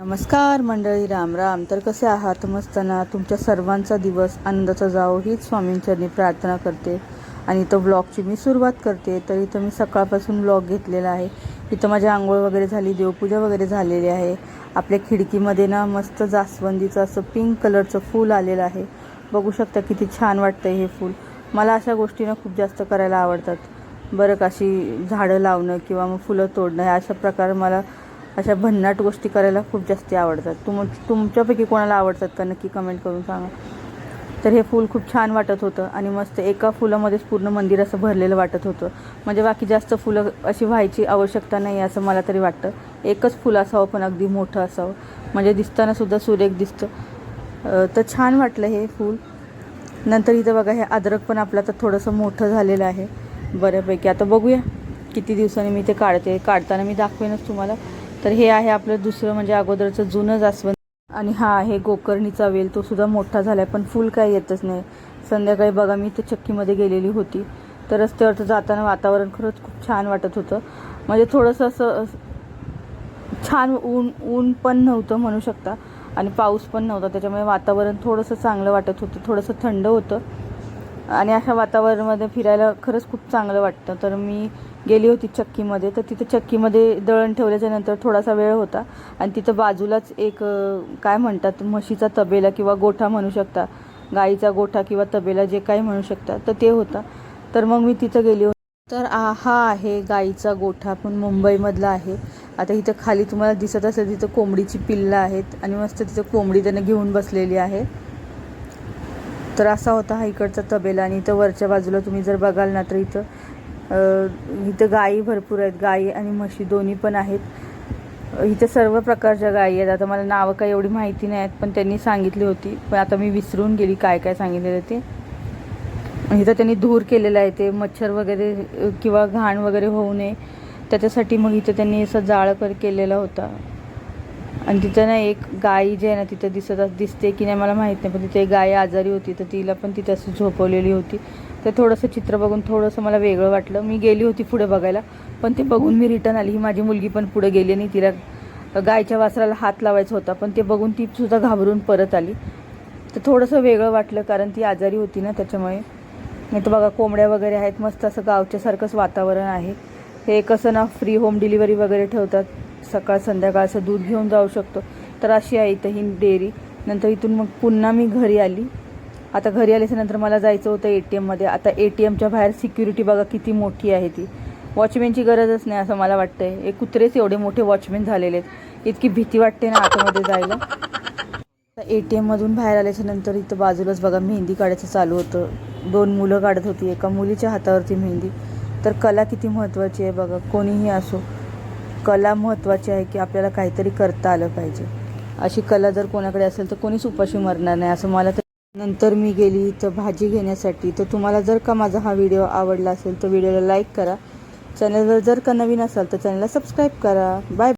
नमस्कार मंडळी राम राम. तर कसे आहात? मस्त ना? तुमच्या सर्वांचा दिवस आनंदाचा जावो हीच स्वामींचरणी प्रार्थना करते. आणि इथं ब्लॉगची मी सुरुवात करते. तर इथं मी सकाळपासून ब्लॉग घेतलेला आहे. इथं माझी आंघोळ वगैरे झाली देवपूजा वगैरे झालेली आहे. आपल्या खिडकीमध्ये ना मस्त जास्वंदीचं असं पिंक कलरचं फूल आलेलं आहे. बघू शकता किती छान वाटतं हे फूल. मला अशा गोष्टींना खूप जास्त करायला आवडतात. बरं का अशी झाडं लावणं किंवा मग फुलं तोडणं अशा प्रकार मला अशा भन्नाट गोष्टी करायला खूप जास्त आवडतात. तुम तुमच्यापैकी कोणाला आवडतात का? नक्की कमेंट करून सांगा. तर हे फूल खूप छान वाटत होतं आणि मस्त एका फुलामध्येच पूर्ण मंदिर असं भरलेलं वाटत होतं. म्हणजे बाकी जास्त फुलं अशी व्हायची आवश्यकता नाही असं मला तरी वाटतं. एकच फुल असावं पण अगदी मोठं असावं. म्हणजे दिसतानासुद्धा सुरेख दिसतं. तर छान वाटलं हे फूल. नंतर इथं बघा हे अद्रक पण आपलं आता थोडंसं मोठं झालेलं आहे. बऱ्यापैकी. आता बघूया किती दिवसांनी मी ते काढते. काढताना मी दाखवेनच तुम्हाला. तर हे आहे आपलं दुसरं म्हणजे अगोदरचं जुनं जास्वंद. आणि हा आहे गोकर्णीचा वेल तो सुद्धा मोठा झाला आहे पण फुल काय येतच नाही. संध्याकाळी बघा मी ते चक्कीमध्ये गेलेली होती. तर रस्त्यावरचं जाताना वातावरण खरंच खूप छान वाटत होतं. म्हणजे थोडंसं असं छान ऊन ऊन पण नव्हतं म्हणू शकता. आणि पाऊस पण नव्हता त्याच्यामुळे वातावरण थोडंसं चांगलं वाटत होतं थोडंसं थंड होतं. आणि अशा वातावरणामध्ये फिरायला खरंच खूप चांगलं वाटतं. तर मी गेली होती चक्कीमध्ये. तर तिथं चक्कीमध्ये दळण ठेवल्याच्या नंतर थोडासा वेळ होता. आणि तिथं बाजूलाच एक काय म्हणतात म्हशीचा तबेला किंवा गोठा म्हणू शकता. गाईचा गोठा किंवा तबेला जे काही म्हणू शकता. तर ते होता. तर मग मी तिथं गेली होती. तर आ- हा आहे गाईचा गोठा. पण मुंबईमधला आहे. आता इथं खाली तुम्हाला दिसत असेल तिथं कोंबडीची पिल्लं आहेत. आणि मस्त तिथं कोंबडी त्यांना घेऊन बसलेली आहे. तर असा होता हा इकडचा तबेला. आणि इथं वरच्या बाजूला तुम्ही जर बघाल ना तर इथं इथं गायी भरपूर आहेत. गायी आणि म्हशी दोन्ही पण आहेत. इथं सर्व प्रकारच्या गायी आहेत. आता मला नावं काही एवढी माहिती नाही आहेत पण त्यांनी सांगितली होती. पण आता मी विसरून गेली काय काय सांगितलेलं ते. इथं त्यांनी धूर केलेलं आहे. ते मच्छर वगैरे किंवा घाण वगैरे होऊ नये. त्याच्यासाठी मग इथं त्यांनी असं जाळं कर केलेला होता. आणि तिथं ना एक गाई जी आहे ना तिथं दिसत दिसते की नाही मला माहीत नाही पण तिथे एक गाय आजारी होती तर तिला पण तिथे असं झोपवलेली होती. तर थोडंसं चित्र बघून थोडंसं मला वेगळं वाटलं. मी गेली होती पुढे बघायला पण ते बघून मी रिटर्न आली. ही माझी मुलगी पण पुढे गेली आणि तिला गायच्या वासराला हात लावायचा होता पण ते बघून ती सुद्धा घाबरून परत आली. तर थोडंसं वेगळं वाटलं कारण ती आजारी होती ना त्याच्यामुळे. नाही तर बघा कोंबड्या वगैरे आहेत मस्त असं गावच्यासारखंच वातावरण आहे. हे कसं ना फ्री होम डिलिव्हरी वगैरे ठेवतात. सकाळ संध्याकाळ असं दूध घेऊन जाऊ शकतो. तर अशी आहे इथं ही डेअरी. नंतर इथून मग पुन्हा मी घरी आली. आता घरी आल्याच्यानंतर मला जायचं होतं ए टी एममध्ये. आता ए टी एमच्या बाहेर सिक्युरिटी बघा किती मोठी आहे ती. वॉचमॅनची गरजच नाही असं मला वाटतंय. हे कुत्रेच एवढे मोठे वॉचमॅन झालेले आहेत. इतकी भीती वाटते ना आतमध्ये जायला. ए टी एममधून बाहेर आल्याच्यानंतर इथं बाजूलाच बघा मेहंदी काढायचं चालू होतं. दोन मुलं काढत होती. एका मुलीच्या हातावरती मेहंदी. तर कला किती महत्त्वाची आहे बघा. कोणीही असो. कला महत्त्वाची आहे की आपल्याला काहीतरी करता आलं पाहिजे. अशी कला जर कोणाकडे असेल तर कोणीच उपाशी मरणार नाही. असं मला तर नंतर मी गेली तर भाजी घेण्यासाठी. तर तुम्हाला जर का माझा हा व्हिडिओ आवडला असेल तर व्हिडिओला लाईक करा. चॅनलवर जर का नवीन असाल तर चॅनलला सबस्क्राईब करा. बाय.